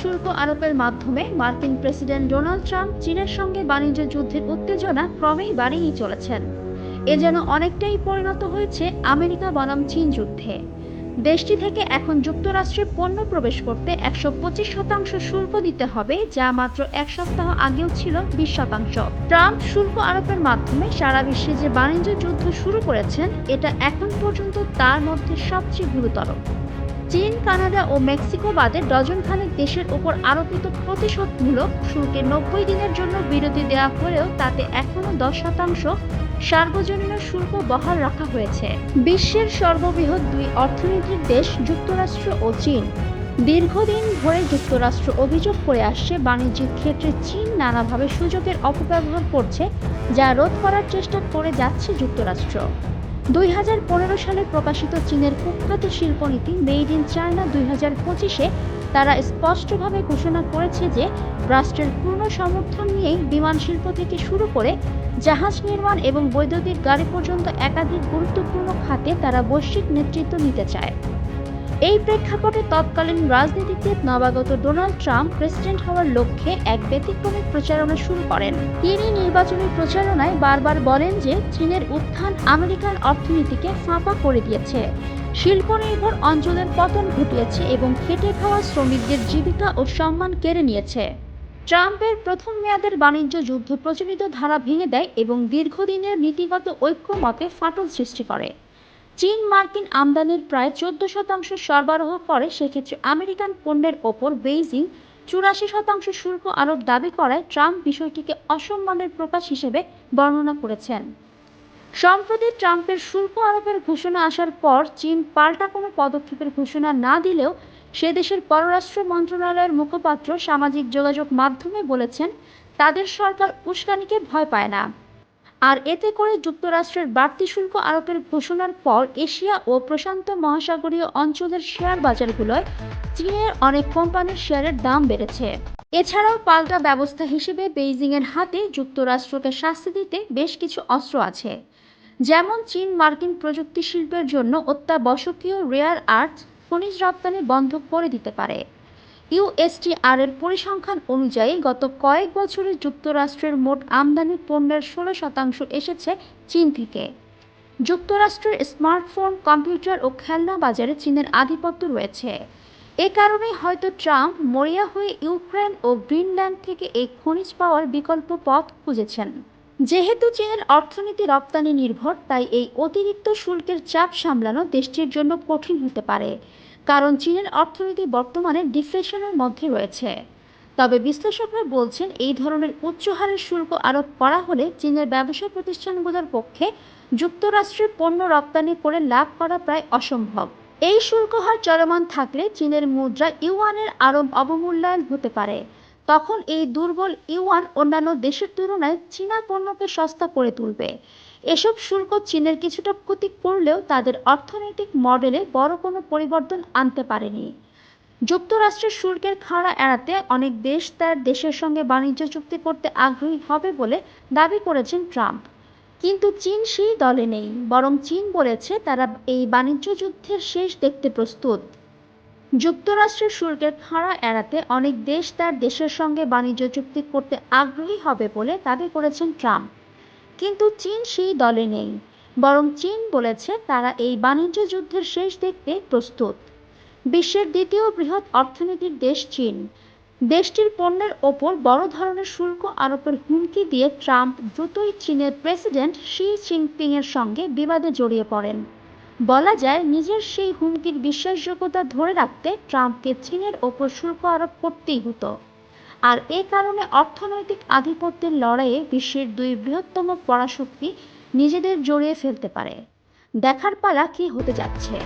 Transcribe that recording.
শুল্ক আরোপের মাধ্যমে মার্কিন প্রেসিডেন্ট ডোনাল্ড ট্রাম্প চীনের সঙ্গে বাণিজ্য যুদ্ধের উত্তেজনা ক্রমেই বাড়িয়েই চলেছেন। এ যেন অনেকটাই পরিণত হয়েছে আমেরিকা বনাম চীন যুদ্ধে। দেশটি থেকে এখন যুক্তরাষ্ট্রে পণ্য প্রবেশ করতে একশো পঁচিশ শতাংশ শুল্ক দিতে হবে, যা মাত্র এক সপ্তাহ আগেও ছিল বিশ শতাংশ। ট্রাম্প শুল্ক আরোপের মাধ্যমে সারা বিশ্বে যে বাণিজ্য যুদ্ধ শুরু করেছেন, এটা এখন পর্যন্ত তার মধ্যে সবচেয়ে গুরুতর। চীন, কানাডা ও মেক্সিকো বাদে ডজন খানেক দেশের উপর আরোপিত প্রতিশোধমূলক শুল্কে নব্বই দিনের জন্য বিরতি দেওয়া হলেও তাতে এখনও দশ শতাংশ সার্বজনীন শুল্ক বহাল রাখা হয়েছে। বিশ্বের সর্ববৃহৎ দুই অর্থনীতির দেশ যুক্তরাষ্ট্র ও চীন। দীর্ঘদিন ধরে যুক্তরাষ্ট্র অভিযোগ করে আসছে, বাণিজ্যিক ক্ষেত্রে চীন নানাভাবে সুযোগের অপব্যবহার করছে, যা রোধ করার চেষ্টা করে যাচ্ছে যুক্তরাষ্ট্র। দুই হাজার পনেরো সালে প্রকাশিত চীনের কুখ্যাত শিল্পনীতি মেড ইন চায়না দুই হাজার পঁচিশে তারা স্পষ্টভাবে ঘোষণা করেছে যে রাষ্ট্রের পূর্ণ সমর্থন নিয়েই বিমান শিল্প থেকে শুরু করে জাহাজ নির্মাণ এবং বৈদ্যুতিক গাড়ি পর্যন্ত একাধিক গুরুত্বপূর্ণ খাতে তারা বৈশ্বিক নেতৃত্ব নিতে চায়। এই প্রেক্ষাপটে তৎকালীন রাজনীতিতে নবাগত ডোনাল্ড ট্রাম্প প্রেসিডেন্ট হওয়ার লক্ষ্যে এক ব্যতিক্রমী প্রচারণা শুরু করেন। তিনি নির্বাচনী প্রচারণায় বারবার বলেন যে চীনের উত্থান আমেরিকান অর্থনীতিকে ফাঁপা করে দিয়েছে। শিল্প নির্ভর অঞ্চলের পতন ঘটিয়েছে এবং খেটে খাওয়া শ্রমিকদের জীবিকা ও সম্মান কেড়ে নিয়েছে। ট্রাম্পের প্রথম মেয়াদের বাণিজ্য যুদ্ধ প্রচলিত ধারা ভেঙে দেয় এবং দীর্ঘদিনের নীতিগত ঐক্যমতে ফাটল সৃষ্টি করে। চীন মার্কিন আমদানির প্রায় চোদ্দ শতাংশ সরবরাহ করে, সেক্ষেত্রে আমেরিকান পণ্যের ওপর বেইজিং চুরাশি শতাংশ শুল্ক আরোপ দাবি করায় ট্রাম্প বিষয়টিকে অসম্মানের প্রকাশ হিসেবে বর্ণনা করেছেন। সম্প্রতি ট্রাম্পের শুল্ক আরোপের ঘোষণা আসার পর চীন পাল্টা কোনো পদক্ষেপের ঘোষণা না দিলেও সে দেশের পররাষ্ট্র মন্ত্রণালয়ের মুখপাত্র সামাজিক যোগাযোগ মাধ্যমে বলেছেন, তাদের সরকার উস্কানিকে ভয় পায় না। আর এতে করে যুক্তরাষ্ট্রের বাড়তি শুল্ক আরোপের ঘোষণার পর এশিয়া ও প্রশান্ত মহাসাগরীয় অঞ্চলের শেয়ার বাজারগুলোয় চীনের অনেক কোম্পানির শেয়ারের দাম বেড়েছে। এছাড়াও পাল্টা ব্যবস্থা হিসেবে বেইজিংয়ের হাতে যুক্তরাষ্ট্রকে শাস্তি দিতে বেশ কিছু অস্ত্র আছে, যেমন চীন মার্কিন প্রযুক্তি শিল্পের জন্য অত্যাবশ্যকীয় রেয়ার আর্থ খনিজ রপ্তানি বন্ধ করে দিতে পারে। ইউএসটিআর এর পরিসংখ্যান অনুযায়ী গত কয়েক বছরে যুক্তরাষ্ট্রের মোট আমদানি পণ্যের ষোলো শতাংশ এসেছে চীন থেকে। যুক্তরাষ্ট্রের স্মার্টফোন, কম্পিউটার ও খেলনা বাজারে চীনের আধিপত্য রয়েছে। এ কারণে হয়তো ট্রাম্প মরিয়া হয়ে ইউক্রেন ও গ্রিনল্যান্ড থেকে এই খনিজ পাওয়ার বিকল্প পথ খুঁজেছেন। যেহেতু চীনের অর্থনীতি রপ্তানি নির্ভর, তাই এই অতিরিক্ত শুল্কের চাপ সামলানো দেশটির জন্য কঠিন হতে পারে। কারণ চীনের অর্থনীতি বর্তমানে ডিফ্লেশনের মধ্যে রয়েছে। তবে বিশ্লেষকরা বলছেন, এই ধরনের উচ্চ হারের শুল্ক আরোপ করা হলে চীনের ব্যবসা প্রতিষ্ঠানগুলোর পক্ষে যুক্তরাষ্ট্রে পণ্য রপ্তানি করে লাভ করা প্রায় অসম্ভব। এই শুল্ক হার চলমান থাকলে চীনের মুদ্রা ইউয়ানের আরও অবমূল্যায়ন হতে পারে। তখন এই দুর্বল ইউয়ান অন্যান্য দেশের তুলনায় চীনা পণ্যকে সস্তা করে তুলবে। এসব শুল্ক চীনের কিছুটা ক্ষতি করলেও তাদের অর্থনৈতিক মডেলে বড় কোনো পরিবর্তন আনতে পারেনি। যুক্তরাষ্ট্রের শুল্কের খাড়া এড়াতে অনেক দেশ তার দেশের সঙ্গে বাণিজ্য চুক্তি করতে আগ্রহী হবে বলে দাবি করেছেন ট্রাম্প। কিন্তু চীন সেই দলে নেই, বরং চীন বলেছে তারা এই বাণিজ্য যুদ্ধের শেষ দেখতে প্রস্তুত। যুক্তরাষ্ট্রের শুল্কের খাড়া এড়াতে অনেক দেশ তার দেশের সঙ্গে বাণিজ্য চুক্তি করতে আগ্রহী হবে বলে দাবি করেছেন ট্রাম্প। কিন্তু চীন সেই দলে নেই। বরং চীন বলেছে তারা এই বাণিজ্য যুদ্ধের শেষ দেখতে প্রস্তুত। বিশ্বের দ্বিতীয় বৃহৎ অর্থনীতির দেশ চীন। দেশটির পণ্যের ওপর বড় ধরনের শুল্ক আরোপের হুমকি দিয়ে ট্রাম্প দ্রুতই চীনের প্রেসিডেন্ট শি জিনপিং এর সঙ্গে বিবাদে জড়িয়ে পড়েন। বলা যায়, নিজের সেই হুমকির বিশ্বাসযোগ্যতা ধরে রাখতে ট্রাম্পকে চীনের ওপর শুল্ক আরোপ করতেই হতো। আর এ কারণে অর্থনৈতিক আধিপত্যের লড়াইয়ে বিশ্বের দুই বৃহত্তম পরাশক্তি নিজেদের জড়িয়ে ফেলতে পারে। দেখার পালা কি হতে যাচ্ছে?